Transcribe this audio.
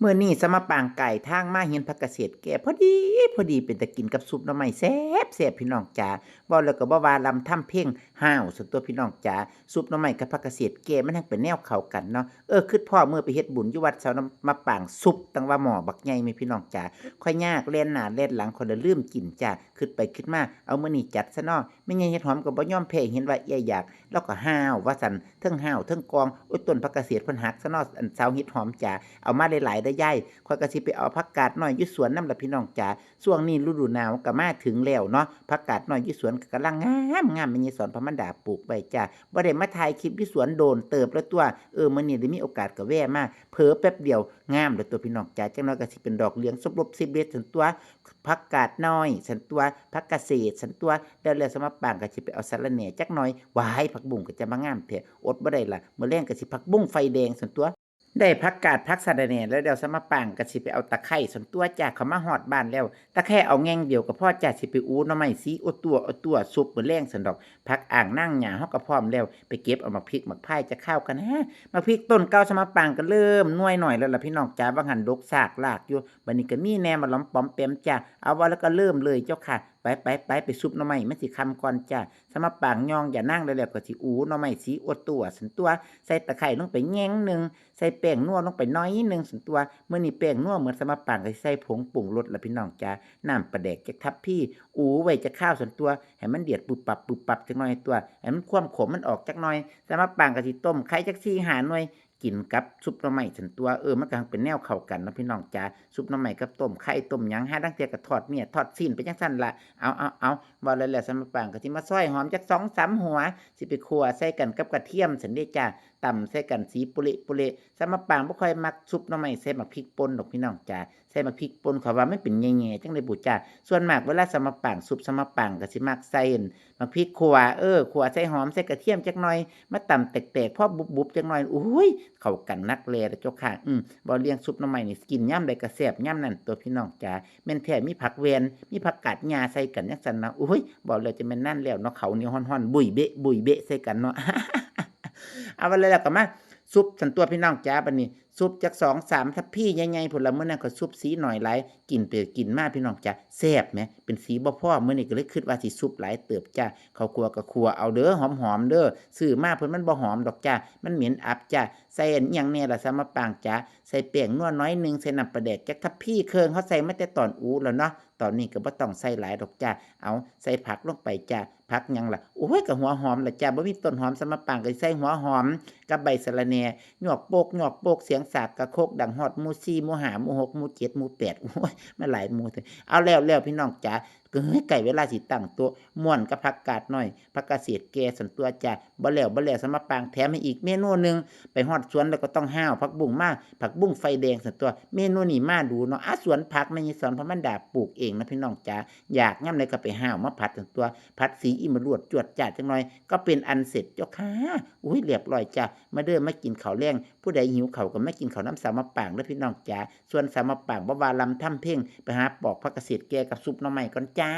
เมื่อนี่สมาปางไก่ทางมาเห็นผักเกษตรแก่พอดีพอดีเป็นตะกินกับซุปหน่อไม้แซ่บแซ่บพี่น้องจ๋าบ่แล้วก็บ่ว่าลำทำเพ่ง ห้าวส่วนตัวพี่น้องจ๋าซุปหน่อไม้กับผักเกษตรแก่มันทั้งเป็นแนวเข้ากันเนาะเออคือพ่อเมื่อไปเฮ็ดบุญอยู่วัดเสาน้ำมาป่างซุปตั้งว่าหมอบักใหญ่แม่พี่น้องจ๋าค่อยยากเล่นหนาเล่นหลังคนละลืมกินจ้าคิดไปคิดมาเอามือนี้จัดซะเนาะแม่ใหญ่เฮ็ดหอมก็บ่ยอมแพ้เห็นว่าเอียอยาก แล้วก็ห้าวว่าซั่นเทิงห้าวเทิงกองโอ้ยต้นผักเกษตรพิ่นหักซะเนาะอันสาวเฮ็ดหอมจ๋าเอามาหลายๆได้ย่ายข่อยก็สิไปเอาผักกาดน้อยอยู่สวนน้ำละพี่น้องจ๋าช่วงนี้ฤดูหนาวก็มาถึงแล้วเนาะผักกาดน้อยอยู่สวนก็กำลังงามงามแม่ใหญ่สอนพมันดาปลูกไปจ้าบ่ได้มาถ่ายคลิปที่สวนโดนเติบแล้วตัว เออมันนี่ได้มีโอกาสกับแว่มากเผลอแป๊บเดียวงามแล้วตัวพี่น้องจ้าจังน้อยก็สิเป็นดอกเหลืองสมรบสิบเอ็ดสันตัวผักกาดน้อย สันตัวผักเกษตรสันตัวแล้วเรือสมาปางก็สิไปเอาสารเหน่จักหน่อยวายผักบุ้งก็จะมางามเถอะอดบ่ได้ละเมื่อแรงก็สิผักบุ้งไฟแดงสันตัว ได้ผักกาดผักสะระแหน่แล้วเดี๋ยวสมาปางก็สิไปเอาตะไคร้ส่วนตัวจ้าเขามาฮอดบ้านแล้ว ตะแค่เอาแง่งเดียวก็พอจ้าสิไปอูหน่อไม้สีโอตัวโอตัวซุปมือแรงสันดอกผักอ่างนั่งหญ้าเฮาก็พร้อมแล้วไปเก็บเอามาพริกมาพายจะข้าวกันนะมาพริกต้นเก่าสมาปางก็เริ่มน่วยหน่อยแล้วล่ะพี่น้องจ้าบางหันดกซากลากอยู่บัดนี้ก็มีแนมาหล้อมปอมแปมจ้าเอาว่าแล้วก็เริ่มเลยเจ้าค่ะ ไปไปไปไปซุปหน่อไม้มันสิคำก่อนจ้าสมาปางยองอย่านั่งแล้วแล้วก็สิอูหน่อไม้สีโอตัวสันตัว ใส่ตะไคร้ลงไปแง่งหนึ่งใส่แป้งนัวลงไปน้อยหนึ่งส่วนตัวเมื่อนี้แป้งนัวเหมือนสมาปางก็ใส่ผงปรุงรสละพี่น้องจ้าน้ำปลาแดกจักทับพี่อูไว้จะข้าวส่วนตัวให้มันเดือดปุบปับปุบปับจักหน่อยตัวให้มันความขมมันออกจักหน่อยสมาปางก็สิต้มไข่จักซี่หาหน่วย กินกับซุปน่อไม้ส่วนตัวเออมันกำลังเป็นแนวเข้ากันนะพี่น้องจ้าซุปน่อไม้กับต้มไข่ต้มยังหาดังเทียกับทอดเนี่ยทอดซีนไปจังซั่นละเอาเอาเอาบ่แล้วแหละสมาปางก็สิมาซอยหอมจัก2-3หัว สิไปคั่วใส่กันกับกระเทียมสันเด้จ้าต่ำใส่กันสีปุเรปุเรสมะปางบ่ค่อยมักซุปน่อไม้ใส่หมักพริกป่นดอกพี่น้องจ้าใส่หมักพริกป่นเขาว่าไมันเป็นแง่ๆจังได๋บุจ้าส่วนมากเวลาสมะปางซุปสมะปางก็สิมักใส่หมักพริกขัวเออขัวใส่หอมใส่กระเทียมจักหน่อยมาตำแตกๆพอบุบๆจักหน่อยอุ้ย เข้ากันนักแลเด้อเจ้าค่ะ อืมบ่เลี้ยงซุปน้ำใหม่นี่กินย่ำใดก็แซ่บย่ำนั่นตัวพี่น้องจ๋าแม่นแท้มีผักเวนมีผักกาดหญ้าใส่กันยังสันนะอุ้ยบอกแล้วจะแม่นนั่นแล้วเนาะเขาเนี่ยวฮ้อนๆบุยเบะบุยเบะใส่กันเนาะเอาไปเลยแล้วก็มาซุปสันตัวพี่น้องจ๋าบัดนี้ ซุปจากสองสามทัพพี่ใหญ่ๆผลละมื้อนั้นก็ซุปสีหน่อยไหลายกินไปกินมากพี่น้องจ้าแซ่บแหมเป็นสีบ่พอเมื้อนี้ก็เลยคิดว่าสิซุปไหลเติบจ้าข้าวคั่วก็คั่วเอาเด้อหอมๆเด้อซื้อมาเพิ่นมันบ่หอมดอกจ้ามันเหม็นอับจ้าใส่อันยังแน่ล่ะสามะปางจ้าใส่แป้งนัวน้อยหนึงใส่น้ำปลาแดกจักทัพพี่เคืองเขาใส่มาแต่ตอนอูแล้วเนาะตอนนี้ก็บ่ต้องใส่หลายดอกจ้า เอาใส่ผักลงไปจ้า ผักยังล่ะ โอ้ยก็หัวหอมล่ะจ้าบ่มีต้นหอมสมะปางก็ใส่หัวหอม กับใบสะระแหน่หยวกโปกหยวกโปกเสียงสากกระโคกดังฮอดมูซี่มูหามูหกมูเจ็ดมูแปดโอ้ยมาหลายมูเลยเอาแล้วแล้วพี่น้องจ๋าก็เฮ้ยไก่เวลาสิตั้งต๊ะม่วนกับผักกาดหน่อยผักกาเศษแก่สันตัวจ้าบ่แล้วบ่แล้วสมาปางแถมให้อีกเมนูหนึงไปฮอดสวนแล้วก็ต้องห้าวผักบุ้งมากผักบุ้งไฟแดงสันตัว เมนูนี้มาดูเนาะอะสวนผักแม่ยายสอนพระมันดาปลูกเองนะพี่น้องจ๋าอยากย่ำใดก็ไปห้าวมาผัดสันตัวผัดสีอิมรวดจวดจ้าจังหน่อย ก็เป็นอันเสร็จเจ้าค่ะอุ้ยเรียบร้อยจ้ามาเด้อมากินข้าวแรงผู้ใดหิวเข้าก็ไมากินข้าวน้ำสามะปางเด้อพี่น้องจ๋าส่วนสามะปางบ่ว่าลำทำเพ่งไปหาปอกผักเกษแก่กับซุปน่อไม้ก่อนจ้า